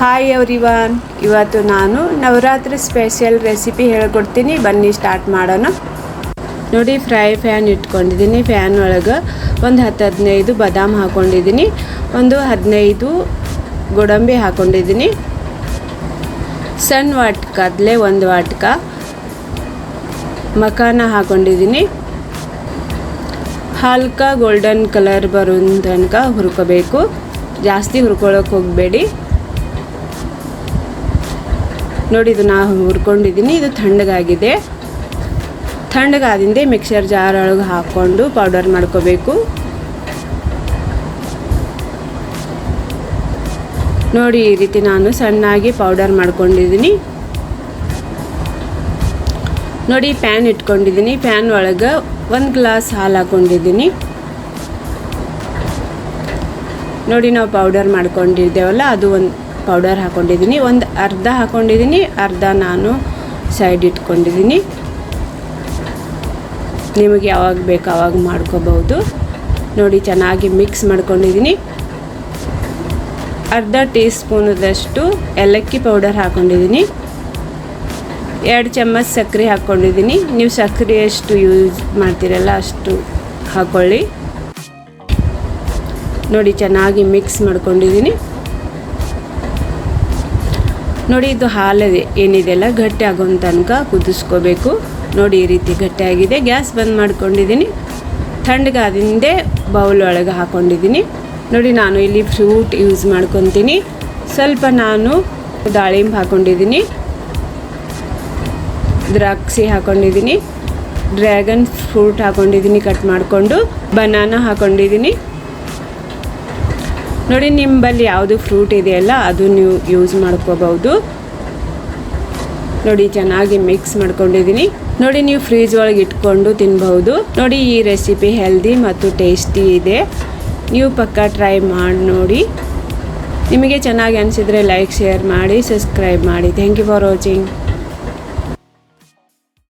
Hi everyone ಇವತ್ತು ನಾನು Navratri special recipe ಹೇಳ್ಕೊಡ್ತೀನಿ. ಬನ್ನಿ ಸ್ಟಾರ್ಟ್ ಮಾಡೋಣ. ನೋಡಿ ಫ್ರೈ ಫ್ಯಾನ್ ಇಟ್ಕೊಂಡಿದ್ದೀನಿ. ಫ್ಯಾನ್ ಒಳಗೆ ಒಂದು ಹತ್ತು ಹದಿನೈದು ಬಾದಾಮ್ ಹಾಕ್ಕೊಂಡಿದ್ದೀನಿ ಒಂದು ಹದಿನೈದು ಗೋಡಂಬಿ ಹಾಕ್ಕೊಂಡಿದ್ದೀನಿ ಸಣ್ಣ ವಾಟ್ಕ ಕಡಲೆ ಒಂದು ವಾಟ್ಕ ಮಖಾನ ಹಾಕ್ಕೊಂಡಿದ್ದೀನಿ ಹಲ್ಕ ಗೋಲ್ಡನ್ ಕಲರ್ ಬರೋ ತನಕ ಹುರ್ಕೋಬೇಕು. ಜಾಸ್ತಿ ಹುರ್ಕೊಳಕ್ಕೆ ಹೋಗಬೇಡಿ. ನೋಡಿ, ಇದು ನಾ ಹುರ್ಕೊಂಡಿದ್ದೀನಿ ಇದು ತಣ್ಣಗಾಗಿದೆ ತಣ್ಣಗಾದಿಂದೆ ಮಿಕ್ಸರ್ ಜಾರ್ ಒಳಗೆ ಹಾಕ್ಕೊಂಡು ಪೌಡರ್ ಮಾಡ್ಕೋಬೇಕು. ನೋಡಿ, ಈ ರೀತಿ ನಾನು ಸಣ್ಣಾಗಿ ಪೌಡರ್ ಮಾಡ್ಕೊಂಡಿದ್ದೀನಿ ನೋಡಿ ಪ್ಯಾನ್ ಇಟ್ಕೊಂಡಿದ್ದೀನಿ ಪ್ಯಾನ್ ಒಳಗೆ ಒಂದು ಗ್ಲಾಸ್ ಹಾಲು ಹಾಕ್ಕೊಂಡಿದ್ದೀನಿ ನೋಡಿ, ನಾವು ಪೌಡರ್ ಮಾಡ್ಕೊಂಡಿದ್ದೇವಲ್ಲ, ಅದು ಒಂದು ಪೌಡರ್ ಹಾಕ್ಕೊಂಡಿದ್ದೀನಿ ಒಂದು ಅರ್ಧ ಹಾಕ್ಕೊಂಡಿದ್ದೀನಿ ಅರ್ಧ ನಾನು ಸೈಡ್ ಇಟ್ಕೊಂಡಿದ್ದೀನಿ. ನಿಮಗೆ ಯಾವಾಗ ಬೇಕು ಆವಾಗ ಮಾಡ್ಕೋಬಹುದು. ನೋಡಿ, ಚೆನ್ನಾಗಿ ಮಿಕ್ಸ್ ಮಾಡ್ಕೊಂಡಿದ್ದೀನಿ. ಅರ್ಧ ಟೀ ಸ್ಪೂನದಷ್ಟು ಏಲಕ್ಕಿ ಪೌಡರ್ ಹಾಕ್ಕೊಂಡಿದ್ದೀನಿ ಎರಡು ಚಮಚ ಸಕ್ಕರೆ ಹಾಕ್ಕೊಂಡಿದ್ದೀನಿ ನೀವು ಸಕ್ಕರೆ ಎಷ್ಟು ಯೂಸ್ ಮಾಡ್ತೀರಲ್ಲ ಅಷ್ಟು ಹಾಕ್ಕೊಳ್ಳಿ ನೋಡಿ, ಚೆನ್ನಾಗಿ ಮಿಕ್ಸ್ ಮಾಡ್ಕೊಂಡಿದ್ದೀನಿ. ನೋಡಿ, ಇದು ಹಾಲು ಏನಿದೆಯಲ್ಲ, ಗಟ್ಟಿ ಆಗೋ ತನಕ ಕುದಿಸ್ಕೋಬೇಕು. ನೋಡಿ, ಈ ರೀತಿ ಗಟ್ಟಿಯಾಗಿದೆ. ಗ್ಯಾಸ್ ಬಂದ್ ಮಾಡ್ಕೊಂಡಿದ್ದೀನಿ. ತಣ್ಣಗಾದಿಂದೆ ಬೌಲ್ ಒಳಗೆ ಹಾಕ್ಕೊಂಡಿದ್ದೀನಿ ನೋಡಿ, ನಾನು ಇಲ್ಲಿ ಫ್ರೂಟ್ ಯೂಸ್ ಮಾಡ್ಕೊತೀನಿ. ಸ್ವಲ್ಪ ನಾನು ದಾಳಿಂಬೆ ಹಾಕ್ಕೊಂಡಿದ್ದೀನಿ ದ್ರಾಕ್ಷಿ ಹಾಕ್ಕೊಂಡಿದ್ದೀನಿ ಡ್ರ್ಯಾಗನ್ ಫ್ರೂಟ್ ಹಾಕ್ಕೊಂಡಿದ್ದೀನಿ ಕಟ್ ಮಾಡಿಕೊಂಡು. ಬನಾನ ಹಾಕ್ಕೊಂಡಿದ್ದೀನಿ ನೋಡಿ ನಿಮ್ಮಲ್ಲಿ ಯಾವುದು ಫ್ರೂಟ್ ಇದೆಯಲ್ಲ, ಅದು ನೀವು ಯೂಸ್ ಮಾಡ್ಕೋಬಹುದು. ನೋಡಿ, ಚೆನ್ನಾಗಿ ಮಿಕ್ಸ್ ಮಾಡ್ಕೊಂಡಿದ್ದೀನಿ. ನೋಡಿ, ನೀವು ಫ್ರೀಜ್ ಒಳಗೆ ಇಟ್ಕೊಂಡು ತಿನ್ಬಹುದು. ನೋಡಿ, ಈ ರೆಸಿಪಿ ಹೆಲ್ದಿ ಮತ್ತು ಟೇಸ್ಟಿ ಇದೆ. ನೀವು ಪಕ್ಕ ಟ್ರೈ ಮಾಡಿ ನೋಡಿ. ನಿಮಗೆ ಚೆನ್ನಾಗಿ ಅನಿಸಿದರೆ ಲೈಕ್ ಶೇರ್ ಮಾಡಿ ಸಬ್ಸ್ಕ್ರೈಬ್ ಮಾಡಿ. Thank you for watching